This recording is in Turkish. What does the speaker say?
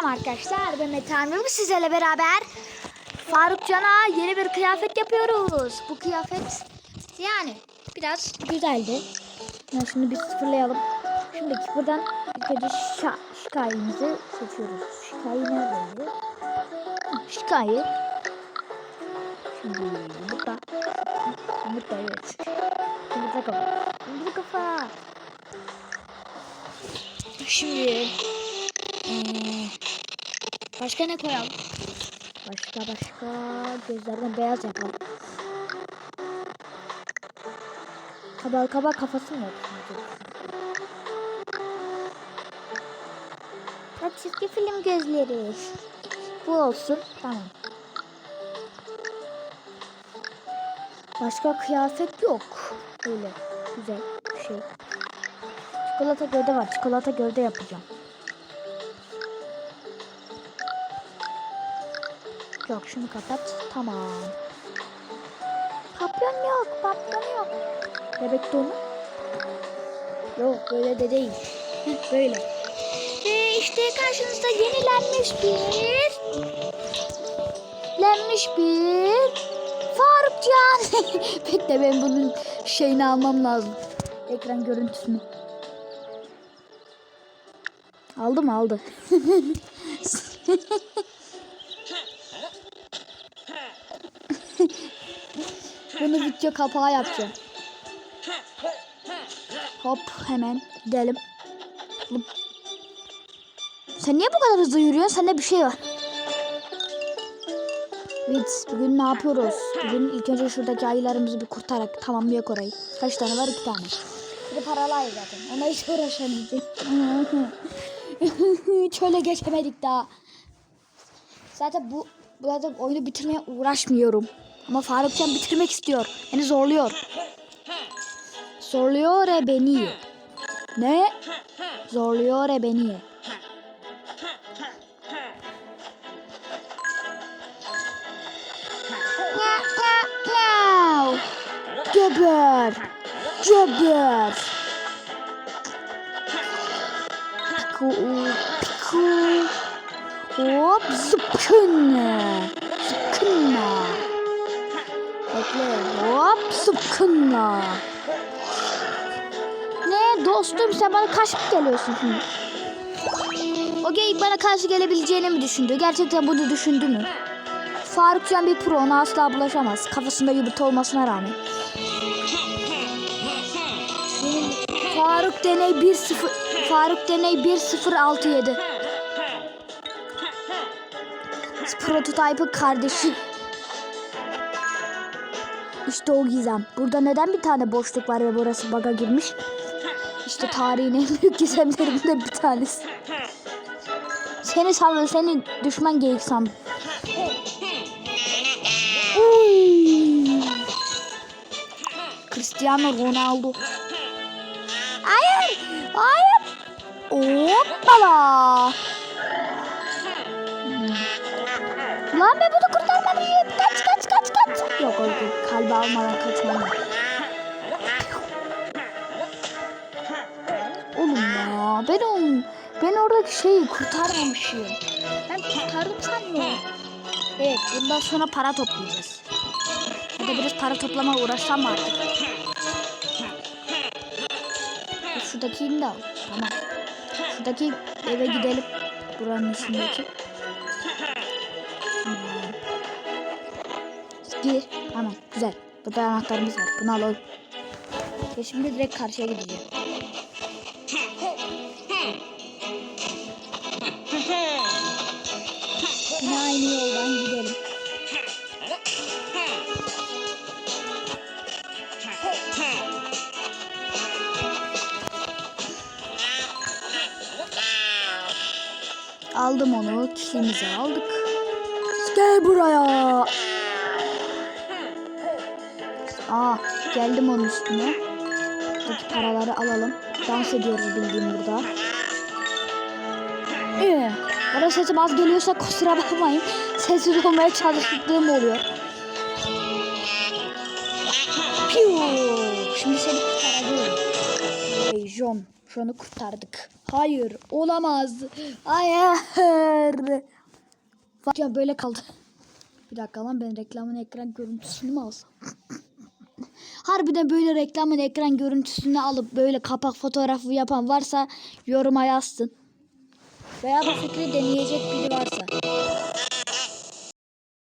Selam arkadaşlar ben Metehan ve sizlerle beraber Faruk Can'a yeni bir kıyafet yapıyoruz. Bu kıyafet yani biraz güzeldi. Ben şunu bir sıfırlayalım. Şimdi buradan önce şa şikayemizi seçiyoruz. Şikayi neredeydi? Şikayi. Şimdi burada. Burada evet. Burada kafa. Burada kafa. Şimdi ee, başka ne koyalım? Başka başka gözlerden beyaz yapalım. Kabal kabal kafası mı yapalım? Ha, çizgi film gözleri. Bu olsun. Tamam. Başka kıyafet yok. Öyle güzel bir şey. Çikolata gövde var. Çikolata gövde yapacağım. Yok şunu kapat. Tamam. Papyon yok. Papyon yok. Bebek donu. Yok böyle de değil. Böyle. Ve işte karşınızda yenilenmiş bir lenmiş bir Farukcan. Bekle ben bunun şeyini almam lazım. Ekran görüntüsünü. Aldı mı aldı. Bunu video kapağı yapacağım. Hop hemen gidelim. Hop. Sen niye bu kadar hızlı yürüyorsun? Sende bir şey var. Evet, bugün ne yapıyoruz? Bugün ilk önce şuradaki ayılarımızı bir kurtarak tamamlayak orayı. Kaç tane var? İki tane. Bir paralı ayı zaten. Ona hiç uğraşamayacağım. Şöyle geçemedik daha. Zaten bu burada oyunu bitirmeye uğraşmıyorum. Ama Farukcan bitirmek istiyor. Beni zorluyor. Zorluyor e beni. Ne? Zorluyor e beni. Geber. Geber. Piku, piku. Hop zıpkın. Zıpkınla. Hop zıpkınla. Ne dostum sen bana karşı mı geliyorsun şimdi? O geyik bana karşı gelebileceğini mi düşündü? Gerçekten bunu düşündü mü? Faruk Can bir pro ona asla bulaşamaz. Kafasında yumurta olmasına rağmen. Faruk Deney 1-0 Faruk Deney 1067 Prototype'ın kardeşi. İşte o gizem. Burada neden bir tane boşluk var ve burası baga girmiş? İşte tarihin en büyük gizemlerinden bir tanesi. Seni sandım, seni düşman geyik. Uy. Cristiano Ronaldo. Hayır, hayır. Hoppala. Lan ben bunu kurtarmalıyım. Kaç kaç kaç kaç. Yok öldü. Kalbi almadan kaçmam. Oğlum ya ben onu ben oradaki şeyi kurtarmamışım. Ben kurtardım sanıyorum. Evet bundan sonra para toplayacağız. Ya da biraz para toplama uğraşsam artık? Şuradakini de al. Tamam. Şuradaki eve gidelim. Buranın içindeki. Gir. Tamam. Güzel. Burada anahtarımız var. Bunu alalım. Ve şimdi direkt karşıya gideceğim. Yine aynı yoldan gidelim. Aldım onu. Kişimizi aldık. Gel buraya. Aa geldim onun üstüne. Buradaki paraları alalım. Dans ediyoruz bildiğim burada. Ee, bana sesim az geliyorsa kusura bakmayın. Sessiz olmaya çalıştığım oluyor. Piu. Şimdi seni kurtaracağım. Hey John. Anı kurtardık. Hayır olamaz. Hayır. Bak ya böyle kaldı. Bir dakika lan ben reklamın ekran görüntüsünü mü alsam? Harbiden böyle reklamın ekran görüntüsünü alıp böyle kapak fotoğrafı yapan varsa yoruma yazsın. Veya bu fikri deneyecek biri varsa.